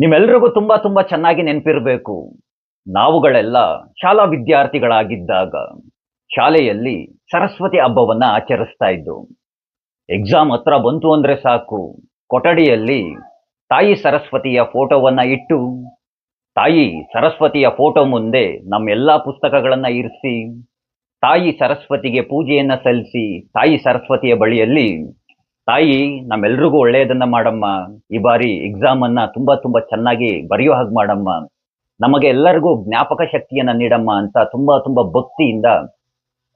ನಿಮ್ಮೆಲ್ರಿಗೂ ತುಂಬಾ ತುಂಬಾ ಚೆನ್ನಾಗಿ ನೆನಪಿರಬೇಕು. ನಾವುಗಳೆಲ್ಲ ಶಾಲಾ ವಿದ್ಯಾರ್ಥಿಗಳಾಗಿದ್ದಾಗ ಶಾಲೆಯಲ್ಲಿ ಸರಸ್ವತಿ ಹಬ್ಬವನ್ನು ಆಚರಿಸ್ತಾ ಇದ್ದು ಎಕ್ಸಾಮ್ ಹತ್ರ ಬಂತು ಅಂದ್ರೆ ಸಾಕು, ಕೊಠಡಿಯಲ್ಲಿ ತಾಯಿ ಸರಸ್ವತಿಯ ಫೋಟೋವನ್ನ ಇಟ್ಟು, ತಾಯಿ ಸರಸ್ವತಿಯ ಫೋಟೋ ಮುಂದೆ ನಮ್ಮೆಲ್ಲ ಪುಸ್ತಕಗಳನ್ನ ಇರಿಸಿ, ತಾಯಿ ಸರಸ್ವತಿಗೆ ಪೂಜೆಯನ್ನ ಸಲ್ಲಿಸಿ, ತಾಯಿ ಸರಸ್ವತಿಯ ಬಳಿಯಲ್ಲಿ ತಾಯಿ, ನಮ್ಮೆಲ್ರಿಗೂ ಒಳ್ಳೆಯದನ್ನ ಮಾಡಮ್ಮ. ಈ ಬಾರಿ ಎಕ್ಸಾಮ್ ಅನ್ನ ತುಂಬಾ ತುಂಬಾ ಚೆನ್ನಾಗಿ ಬರೆಯೋ ಹಾಗೆ ಮಾಡಮ್ಮ. ನಮಗೆ ಎಲ್ಲರಿಗೂ ಜ್ಞಾಪಕ ಶಕ್ತಿಯನ್ನ ನೀಡಮ್ಮ ಅಂತ ತುಂಬಾ ತುಂಬಾ ಭಕ್ತಿಯಿಂದ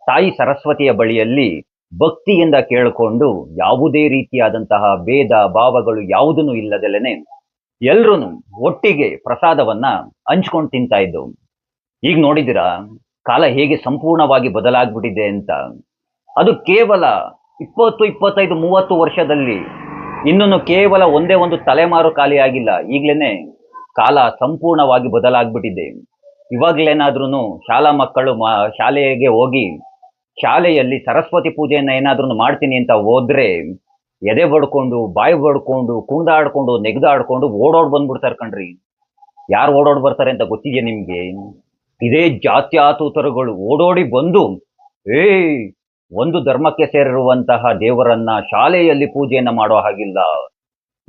ತಾಯಿ ಸರಸ್ವತಿಯ ಬಳಿಯಲ್ಲಿ ಭಕ್ತಿಯಿಂದ ಕೇಳಿಕೊಂಡು ಯಾವುದೇ ರೀತಿಯಾದಂತಹ ಭೇದ, ಭಾವಗಳು ಯಾವುದನ್ನು ಇಲ್ಲದಲೇನೆ ಎಲ್ರೂ ಒಟ್ಟಿಗೆ ಪ್ರಸಾದವನ್ನ ಹಂಚ್ಕೊಂಡು ತಿಂತಾ ಇದ್ದು, ಈಗ ನೋಡಿದಿರಾ ಕಾಲ ಹೇಗೆ ಸಂಪೂರ್ಣವಾಗಿ ಬದಲಾಗ್ಬಿಟ್ಟಿದೆ ಅಂತ. ಅದು ಕೇವಲ ಇಪ್ಪತ್ತು, ಇಪ್ಪತ್ತೈದು, ಮೂವತ್ತು ವರ್ಷದಲ್ಲಿ ಇನ್ನೂ ಕೇವಲ ಒಂದೇ ಒಂದು ತಲೆಮಾರು ಖಾಲಿಯಾಗಿಲ್ಲ ಈಗ್ಲೇನೆ ಕಾಲ ಸಂಪೂರ್ಣವಾಗಿ ಬದಲಾಗ್ಬಿಟ್ಟಿದೆ. ಇವಾಗಲೇನಾದ್ರೂ ಶಾಲಾ ಮಕ್ಕಳು ಶಾಲೆಗೆ ಹೋಗಿ ಶಾಲೆಯಲ್ಲಿ ಸರಸ್ವತಿ ಪೂಜೆಯನ್ನ ಏನಾದ್ರೂ ಮಾಡ್ತೀನಿ ಅಂತ ಹೋದ್ರೆ ಎದೆ ಬಡ್ಕೊಂಡು, ಬಾಯಿ ಬಡ್ಕೊಂಡು, ಕುಂದಾಡ್ಕೊಂಡು, ನೆಗ್ದಾಡ್ಕೊಂಡು ಓಡೋಡ್ ಬಂದ್ಬಿಡ್ತಾರೆ ಕಣ್ರಿ. ಯಾರು ಓಡೋಡ್ ಬರ್ತಾರೆ ಅಂತ ಗೊತ್ತಿದೆಯಾ ನಿಮ್ಗೆ? ಇದೇ ಜಾತ್ಯಾತೂತರುಗಳು ಓಡೋಡಿ ಬಂದು ಏ ಒಂದು ಧರ್ಮಕ್ಕೆ ಸೇರಿರುವಂತಹ ದೇವರನ್ನ ಶಾಲೆಯಲ್ಲಿ ಪೂಜೆಯನ್ನ ಮಾಡೋ ಹಾಗಿಲ್ಲ.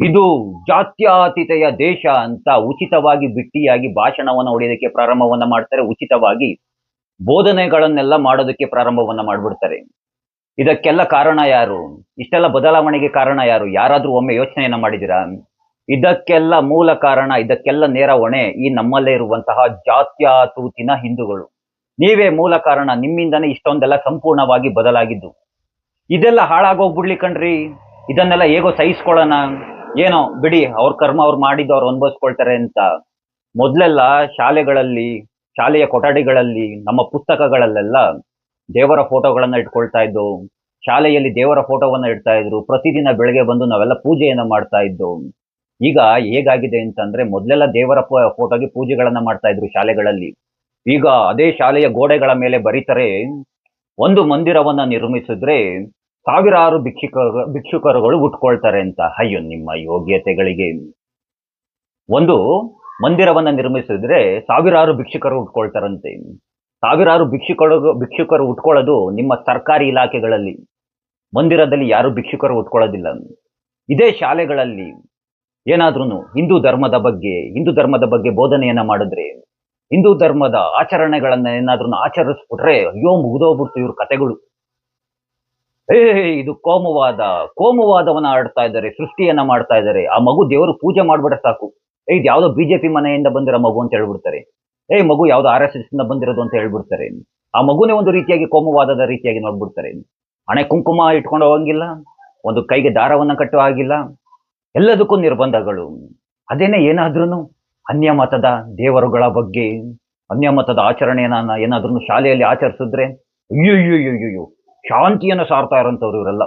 ಇದು ಜಾತ್ಯಾತೀತೆಯ ದೇಶ ಅಂತ ಉಚಿತವಾಗಿ ಬಿಟ್ಟಿಯಾಗಿ ಭಾಷಣವನ್ನ ಹೊಡೆಯೋದಕ್ಕೆ ಪ್ರಾರಂಭವನ್ನ ಮಾಡ್ತಾರೆ. ಉಚಿತವಾಗಿ ಬೋಧನೆಗಳನ್ನೆಲ್ಲ ಮಾಡೋದಕ್ಕೆ ಪ್ರಾರಂಭವನ್ನ ಮಾಡ್ಬಿಡ್ತಾರೆ. ಇದಕ್ಕೆಲ್ಲ ಕಾರಣ ಯಾರು? ಇಷ್ಟೆಲ್ಲ ಬದಲಾವಣೆಗೆ ಕಾರಣ ಯಾರು? ಯಾರಾದ್ರೂ ಒಮ್ಮೆ ಯೋಚನೆಯನ್ನ ಮಾಡಿದಿರಾ ಇದಕ್ಕೆಲ್ಲ ಮೂಲ ಕಾರಣ, ಇದಕ್ಕೆಲ್ಲ ನೇರ ಹೊಣೆ ಈ ನಮ್ಮಲ್ಲೇ ಇರುವಂತಹ ಜಾತ್ಯಾತೂತಿನ ಹಿಂದೂಗಳು. ನೀವೇ ಮೂಲ ಕಾರಣ ನಿಮ್ಮಿಂದನೇ ಇಷ್ಟೊಂದೆಲ್ಲ ಸಂಪೂರ್ಣವಾಗಿ ಬದಲಾಗಿದ್ದು. ಇದೆಲ್ಲ ಹಾಳಾಗೋಗ್ಬಿಡ್ಲಿ ಕಣ್ರಿ. ಇದನ್ನೆಲ್ಲ ಹೇಗೋ ಸಹಿಸ್ಕೊಳ್ಳೋಣ. ಏನೋ ಬಿಡಿ, ಅವ್ರ ಕರ್ಮ ಅವ್ರು ಮಾಡಿದ್ದು ಅವ್ರು ಅನುಭವಿಸ್ಕೊಳ್ತಾರೆ ಅಂತ. ಮೊದಲೆಲ್ಲ ಶಾಲೆಗಳಲ್ಲಿ, ಶಾಲೆಯ ಕೊಠಡಿಗಳಲ್ಲಿ, ನಮ್ಮ ಪುಸ್ತಕಗಳಲ್ಲೆಲ್ಲ ದೇವರ ಫೋಟೋಗಳನ್ನು ಇಟ್ಕೊಳ್ತಾ ಇದ್ದು, ಶಾಲೆಯಲ್ಲಿ ದೇವರ ಫೋಟೋವನ್ನ ಇಡ್ತಾ ಇದ್ರು, ಪ್ರತಿದಿನ ಬೆಳಗ್ಗೆ ಬಂದು ನಾವೆಲ್ಲ ಪೂಜೆಯನ್ನ ಮಾಡ್ತಾ ಇದ್ದು. ಈಗ ಹೇಗಾಗಿದೆ ಅಂತಂದ್ರೆ ಮೊದಲೆಲ್ಲ ದೇವರ ಫೋಟೋಗೆ ಪೂಜೆಗಳನ್ನ ಮಾಡ್ತಾ ಇದ್ರು ಶಾಲೆಗಳಲ್ಲಿ. ಈಗ ಅದೇ ಶಾಲೆಯ ಗೋಡೆಗಳ ಮೇಲೆ ಬರೀತಾರೆ ಒಂದು ಮಂದಿರವನ್ನ ನಿರ್ಮಿಸಿದ್ರೆ ಸಾವಿರಾರು ಭಿಕ್ಷುಕ ಭಿಕ್ಷುಕರುಗಳು ಉಟ್ಕೊಳ್ತಾರೆ ಅಂತ. ಅಯ್ಯೋ, ನಿಮ್ಮ ಯೋಗ್ಯತೆಗಳಿಗೆ. ಒಂದು ಮಂದಿರವನ್ನ ನಿರ್ಮಿಸಿದ್ರೆ ಸಾವಿರಾರು ಭಿಕ್ಷುಕರು ಉಟ್ಕೊಳ್ತಾರಂತೆ. ಸಾವಿರಾರು ಭಿಕ್ಷುಕರು ಭಿಕ್ಷುಕರು ಉಟ್ಕೊಳ್ಳೋದು ನಿಮ್ಮ ಸರ್ಕಾರಿ ಇಲಾಖೆಗಳಲ್ಲಿ. ಮಂದಿರದಲ್ಲಿ ಯಾರು ಭಿಕ್ಷುಕರು ಉಟ್ಕೊಳ್ಳೋದಿಲ್ಲ. ಇದೇ ಶಾಲೆಗಳಲ್ಲಿ ಏನಾದ್ರೂ ಹಿಂದೂ ಧರ್ಮದ ಬಗ್ಗೆ, ಹಿಂದೂ ಧರ್ಮದ ಬಗ್ಗೆ ಬೋಧನೆಯನ್ನ ಮಾಡಿದ್ರೆ ಹಿಂದೂ ಧರ್ಮದ ಆಚರಣೆಗಳನ್ನ ಏನಾದ್ರೂ ಆಚರಿಸ್ಬಿಟ್ರೆ ಅಯ್ಯೋ ಮುಗಿದೋಗ್ಬಿಡ್ತು ಇವ್ರ ಕತೆಗಳು. ಏ, ಇದು ಕೋಮವಾದ, ಕೋಮವಾದವನ್ನ ಆಡ್ತಾ ಇದ್ದಾರೆ, ಸೃಷ್ಟಿಯನ್ನ ಮಾಡ್ತಾ ಇದ್ದಾರೆ. ಆ ಮಗು ದೇವರು ಪೂಜೆ ಮಾಡ್ಬಿಟ್ರೆ ಸಾಕು. ಏ, ಇದು ಯಾವ್ದೋ ಬಿಜೆಪಿ ಮನೆಯಿಂದ ಬಂದಿರೋ ಮಗು ಅಂತ ಹೇಳ್ಬಿಡ್ತಾರೆ. ಏ, ಮಗು ಯಾವ್ದೋ ಆರ್ ಎಸ್ ಎಸ್ ಇಂದ ಬಂದಿರೋದು ಅಂತ ಹೇಳ್ಬಿಡ್ತಾರೆ. ಆ ಮಗುನೇ ಒಂದು ರೀತಿಯಾಗಿ ಕೋಮವಾದದ ರೀತಿಯಾಗಿ ನೋಡ್ಬಿಡ್ತಾರೆ. ಹಣೆ ಕುಂಕುಮ ಇಟ್ಕೊಂಡು ಹೋಗಂಗಿಲ್ಲ, ಒಂದು ಕೈಗೆ ದಾರವನ್ನ ಕಟ್ಟುವ ಹಾಗಿಲ್ಲ. ಎಲ್ಲದಕ್ಕೂ ನಿರ್ಬಂಧಗಳು. ಅದೇನೇ ಏನಾದ್ರೂ ಅನ್ಯ ಮತದ ದೇವರುಗಳ ಬಗ್ಗೆ ಅನ್ಯ ಮತದ ಆಚರಣೆಯನ್ನ ಏನಾದ್ರೂ ಶಾಲೆಯಲ್ಲಿ ಆಚರಿಸಿದ್ರೆ ಅಯ್ಯೋ ಶಾಂತಿಯನ್ನ ಸಾರ್ತಾ ಇರೋಂಥವ್ರು ಇವರೆಲ್ಲ.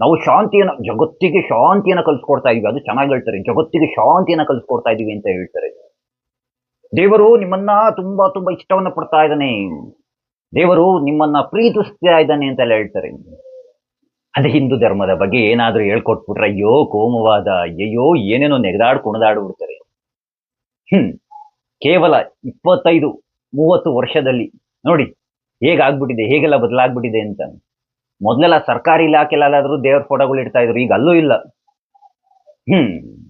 ನಾವು ಶಾಂತಿಯನ್ನ, ಜಗತ್ತಿಗೆ ಶಾಂತಿಯನ್ನ ಕಲಿಸ್ಕೊಡ್ತಾ ಇದೀವಿ ಅದು ಚೆನ್ನಾಗಿ ಹೇಳ್ತಾರೆ. ಜಗತ್ತಿಗೆ ಶಾಂತಿಯನ್ನ ಕಲಿಸ್ಕೊಡ್ತಾ ಇದೀವಿ ಅಂತ ಹೇಳ್ತಾರೆ. ದೇವರು ನಿಮ್ಮನ್ನ ತುಂಬಾ ತುಂಬಾ ಇಷ್ಟವನ್ನ ಪಡ್ತಾ ಇದ್ದಾನೆ. ದೇವರು ನಿಮ್ಮನ್ನ ಪ್ರೀತಿಸ್ತಾ ಇದ್ದಾನೆ ಅಂತೆಲ್ಲ ಹೇಳ್ತಾರೆ. ಅದೇ ಹಿಂದೂ ಧರ್ಮದ ಬಗ್ಗೆ ಏನಾದ್ರೂ ಹೇಳ್ಕೊಟ್ಬಿಟ್ರೆ, ಅಯ್ಯೋ ಕೋಮುವಾದ ಅಯ್ಯೋ ಏನೇನೋ ನೆಗದಾಡ್ ಕುಣಿದಾಡ್ಬಿಡ್ತಾರೆ ಹ್ಮ್. ಕೇವಲ ಇಪ್ಪತ್ತೈದು, ಮೂವತ್ತು ವರ್ಷದಲ್ಲಿ ನೋಡಿ ಹೇಗಾಗ್ಬಿಟ್ಟಿದೆ, ಹೇಗೆಲ್ಲ ಬದಲಾಗ್ಬಿಟ್ಟಿದೆ ಅಂತ. ಮೊದಲೆಲ್ಲ ಸರ್ಕಾರಿ ಇಲಾಖೆಲ್ಲಾದ್ರೂ ದೇವ್ರ ಫೋಟೋಗಳು ಇಡ್ತಾ ಇದ್ರು, ಈಗ ಅಲ್ಲೂ ಇಲ್ಲ. ಹ್ಮ್.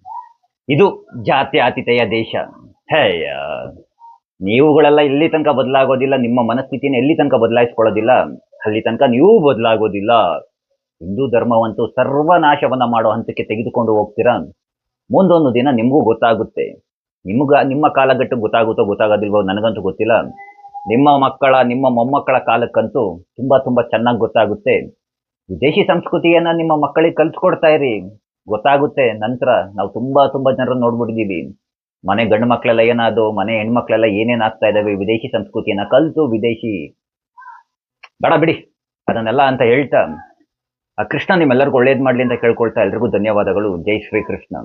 ಇದು ಜಾತಿ ಆತಿಥೇಯ ದೇಶ. ಹೇಯ ನೀವುಗಳೆಲ್ಲ ಎಲ್ಲಿ ತನಕ ಬದಲಾಗೋದಿಲ್ಲ, ನಿಮ್ಮ ಮನಸ್ಥಿತಿನ ಎಲ್ಲಿ ತನಕ ಬದಲಾಯಿಸ್ಕೊಳ್ಳೋದಿಲ್ಲ? ಅಲ್ಲಿ ತನಕ ನೀವು ಬದಲಾಗೋದಿಲ್ಲ. ಹಿಂದೂ ಧರ್ಮವಂತೂ ಸರ್ವನಾಶವನ್ನ ಮಾಡೋ ಹಂತಕ್ಕೆ ತೆಗೆದುಕೊಂಡು ಹೋಗ್ತೀರಾ? ಮುಂದೊಂದು ದಿನ ನಿಮಗೂ ಗೊತ್ತಾಗುತ್ತೆ. ನಿಮ್ಗ, ನಿಮ್ಮ ಕಾಲಘಟ್ಟ ಗೊತ್ತಾಗುತ್ತೋ ಗೊತ್ತಾಗೋದಿಲ್ವೋ ನನಗಂತೂ ಗೊತ್ತಿಲ್ಲ. ನಿಮ್ಮ ಮಕ್ಕಳ, ನಿಮ್ಮ ಮೊಮ್ಮಕ್ಕಳ ಕಾಲಕ್ಕಂತೂ ತುಂಬಾ ತುಂಬಾ ಚೆನ್ನಾಗಿ ಗೊತ್ತಾಗುತ್ತೆ. ವಿದೇಶಿ ಸಂಸ್ಕೃತಿಯನ್ನ ನಿಮ್ಮ ಮಕ್ಕಳಿಗೆ ಕಲ್ಸ್ಕೊಡ್ತಾ ಇರಿ. ಗೊತ್ತಾಗುತ್ತೆ, ನಂತರ ನಾವು ತುಂಬಾ ತುಂಬಾ ಜನರನ್ನು ನೋಡ್ಬಿಟ್ಟಿದ್ದೀವಿ. ಮನೆ ಗಂಡು ಮಕ್ಕಳೆಲ್ಲ ಏನಾದ್ರು ಮನೆ ಹೆಣ್ಮಕ್ಳೆಲ್ಲ ಏನೇನು ಆಗ್ತಾ ಇದಾವೆ, ವಿದೇಶಿ ಸಂಸ್ಕೃತಿಯನ್ನ ಕಲಿತು ವಿದೇಶಿ. ಬೇಡ ಬಿಡಿ, ಅದನ್ನೆಲ್ಲ ಅಂತ ಹೇಳ್ತಾ. ಆ ಕೃಷ್ಣ ನಿಮ್ಮೆಲ್ಲರಿಗೂ ಒಳ್ಳೇದು ಮಾಡಲಿ ಅಂತ ಕೇಳ್ಕೊಳ್ತಾ ಎಲ್ರಿಗೂ ಧನ್ಯವಾದಗಳು. ಜೈ ಶ್ರೀ ಕೃಷ್ಣ.